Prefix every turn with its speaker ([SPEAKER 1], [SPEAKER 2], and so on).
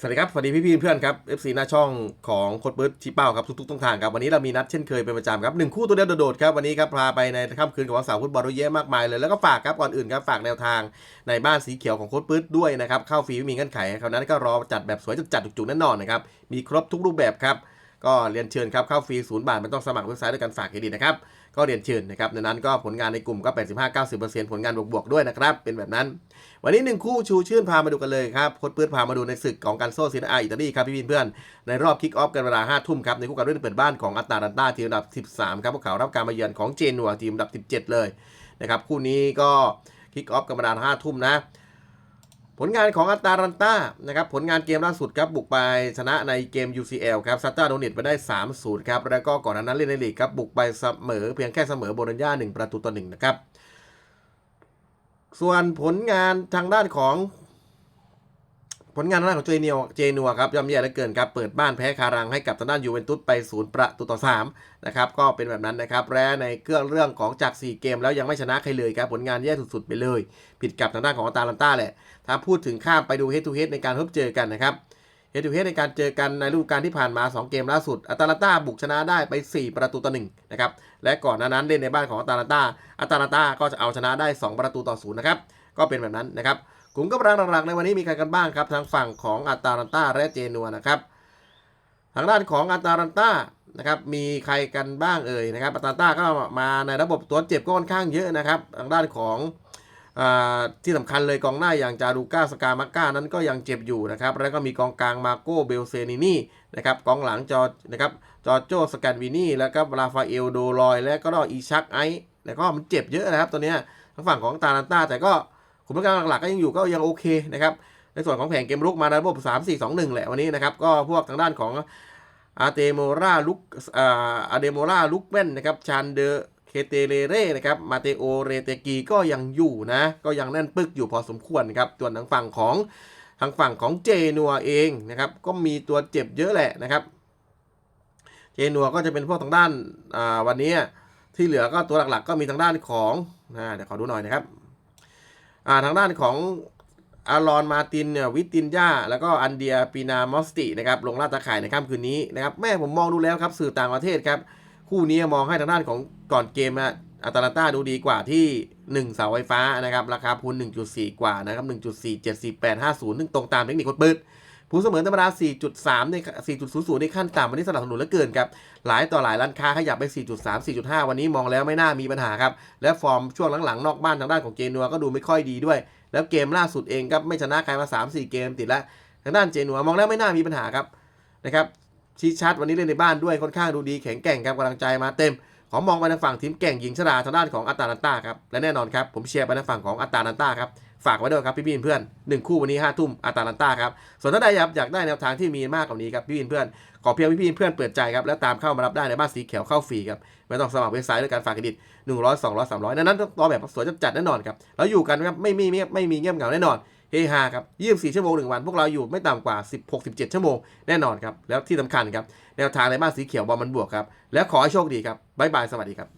[SPEAKER 1] สวัสดีครับสวัสดีพี่พี่ๆเพื่อนครับ FC หน้าช่องของโคดเบิร์ดชิเป้าครับทุกๆต้องทางครับวันนี้เรามีนัดเช่นเคยเป็นประจำครับหนึ่งคู่ตัวเดียวโดดๆครับวันนี้ครับพาไปในค่ำคืนของวันเสาร์ฟุตบอลเยอะมากมายเลยแล้วก็ฝากครับก่อนอื่นครับฝากแนวทางในบ้านสีเขียวของโคดเบิร์ดด้วยนะครับเข้าฟรีไม่มีเงื่อนไขคราวนั้นก็รอจัดแบบสวยจัดๆจุกๆแน่นอนนะครับมีครบทุกรูปแบบครับ ก็เรียนเชิญครับเข้าฟรีศูนย์บาทไม่ต้องสมัครเว็บไซต์ด้วยกันฝากเครดิตนะครับก็เรียนเชิญนะครับในนั้นก็ผลงานในกลุ่มก็ 85-90%ผลงานบวกๆด้วยนะครับเป็นแบบนั้น วันนี้หนึ่งคู่ชูชื่นพามาดูกันเลยครับโค้ดปื้ดพามาดูในศึกของการโซ่ซีนาอาอิตาลีครับพี่เพื่อนในรอบคิกออฟกันเวลา5ทุ่มครับในคู่การเล่นเปิดบ้านของอัตตาลันตาทีมอันดับ 13ครับพวกเขารับการมาเยือนของเจนัวทีมอันดับ 17 เลยนะครับคู่นี้ก็คิกออฟกันเวลา5ทุ่มนะ ผลงานของอัตตาลันตานะครับผลงานเกมล่าสุดครับบุกไปชนะในเกม UCL ครับซัตตาโดนิตไปได้ 3-0 ครับแล้วก็ก่อนหน้านั้นเล่นในลีกครับบุกไปเสมอเพียงแค่เสมอโบโลญญา1 ประตูต่อ1นะครับส่วนผลงานทางด้านของ ผลงานทางด้าของเจเนียวเจนัวครับย่ำแย่เหลือเกินครับเปิดบ้านแพ้คารังให้กับทางด้านยูเวนตุสไปศูนย์ประตูต่อ3นะครับก็เป็นแบบนั้นนะครับและในเครื่องเรื่องของจาก 4 เกมแล้วยังไม่ชนะใครเลยครับผลงานแย่สุดๆไปเลย ผิดกับทางด้านของอาตาลันต้าแหละถ้าพูดถึงข้ามไปดูเฮดทูเฮดในการพบเจอกันนะครับเฮดทูเฮดในการเจอกันในฤดูกาลที่ผ่านมา 2 เกมล่าสุดอาตาลันต้าบุกชนะได้ไป 4 ประตูต่อ1นะครับและก่อนหน้านั้นเล่นในบ้านของอาตาลันต้าอาตาลันต้าก็จะเอาชนะได้ 2 ประตูต่อ0นะครับก็เป็นแบบนั้นนะครับ กลุ่มกำลังหลักๆในวันนี้มีใครกันบ้างครับ ทางฝั่งของอาตาลันตาและเจนัวนะครับทางด้านของอาตาลันตานะครับมีใครกันบ้างเอ่ยนะครับอาตาลันตาก็มาในระบบตัวเจ็บก็ค่อนข้างเยอะนะครับทางด้านของอที่สำคัญเลยกองหน้าอย่างจารูก้าสกามาก้านั้นก็ยังเจ็บอยู่นะครับ แล้วก็มีกองกลางมาโกเบลเซนินี่นะครับกองหลังจอนะครับจอโจสแกนวินี่แล้วก็ราฟาเอลโดลอย และก็อีชักไอแล้วก็มันเจ็บเยอะนะครับตัวเนี้ยทางฝั่งของอตาลันตาแต่ก็ ขุมพลังหลักๆก็ยังอยู่ก็ยังโอเคนะครับในส่วนของแผงเกมรุกมาในระบบ 3 4 2 1 แหละวันนี้นะครับ ก็พวกทางด้านของอาเตโมราลุกอาเดโมราลุกเว่นนะครับชานเดเคเตเลเร่นะครับมาเตโอเรเตกีก็ยังอยู่นะ ก็ยังแน่นปึกอยู่พอสมควรครับส่วนทางฝั่งของทางฝั่งของเจนัวเองนะครับก็มีตัวเจ็บเยอะแหละนะครับ เจนัวก็จะเป็นพวกทางด้านวันนี้ที่เหลือก็ตัวหลักๆ ก็มีทางด้านของเดี๋ยวขอดูหน่อยนะครับ อ่าทางด้านของอารอนมาตินเนี่ยวิตินยาแล้วก็อันเดียปีนามอสตินะครับลงลาดตาข่ายในค่ำคืนนี้นะครับแม่ผมมองดูแล้วครับสื่อต่างประเทศครับคู่นี้มองให้ทางด้านของก่อนเกมนะอัตแลนตาดูดีกว่าที่ 1 เสาไฟฟ้านะครับราคาพูน1.4 กว่านะครับ1.47850ซึ่งตรงตามเทคนิคคนเปืด ผู้เสมอธรรมดา 4.3 ใน 4.00 ในขั้นต่ำวันนี้สนับสนุนเหลือเกินครับ หลายต่อหลายร้านค้าขยับไป 4.3 4.5 วันนี้มองแล้วไม่น่ามีปัญหาครับ และฟอร์มช่วงหลังๆ นอกบ้านทางด้านของเจนัวก็ดูไม่ค่อยดีด้วย แล้วเกมล่าสุดเองก็ไม่ชนะใครมา 3-4 เกมติดแล้วทางด้านเจนัวมองแล้วไม่น่ามีปัญหาครับนะครับชี้ชัดวันนี้เล่นในบ้านด้วยค่อนข้างดูดีแข็งแกร่งครับกำลังใจมาเต็มขอมองไปทางฝั่งทีมแก่งหญิงชราทางด้านของอัตตาลันตาครับและแน่นอนครับผมเชียร์ไปทางฝั่งของอัตตาลันตาครับ ฝากไว้ด้วยครับพี่ๆเพื่อนหนึ่งคู่วันนี้ห้าทุ่มอัตตาลันตาครับส่วนถ้าใดอยากได้แนวทางที่มีมากกว่านี้ครับพี่ๆเพื่อนขอเพียงพี่ๆเพื่อนเปิดใจครับแล้วตามเข้ามารับได้ในบ้านสีเขียวเข้าฟรีครับไม่ต้องสมัครเว็บไซต์ด้วยการฝากเครดิตหนึ่งร้อยสองร้อยสามร้อยนั้นต่อแบบสวยจัดแน่นอนครับแล้วอยู่กันครับไม่มีไม่ไม่มีเงียบเหงาแน่นอนเฮฮาครับ24 ชั่วโมงหนึ่งวัน พวกเราอยู่ไม่ต่ำกว่า 16-17 ชั่วโมงแน่นอนครับ แล้วที่สำคัญครับ แนวทางในบ้านสีเขียวบอลมันบวกครับ แล้วขอให้โชคดีครับ บ๊ายบาย สวัสดีครับ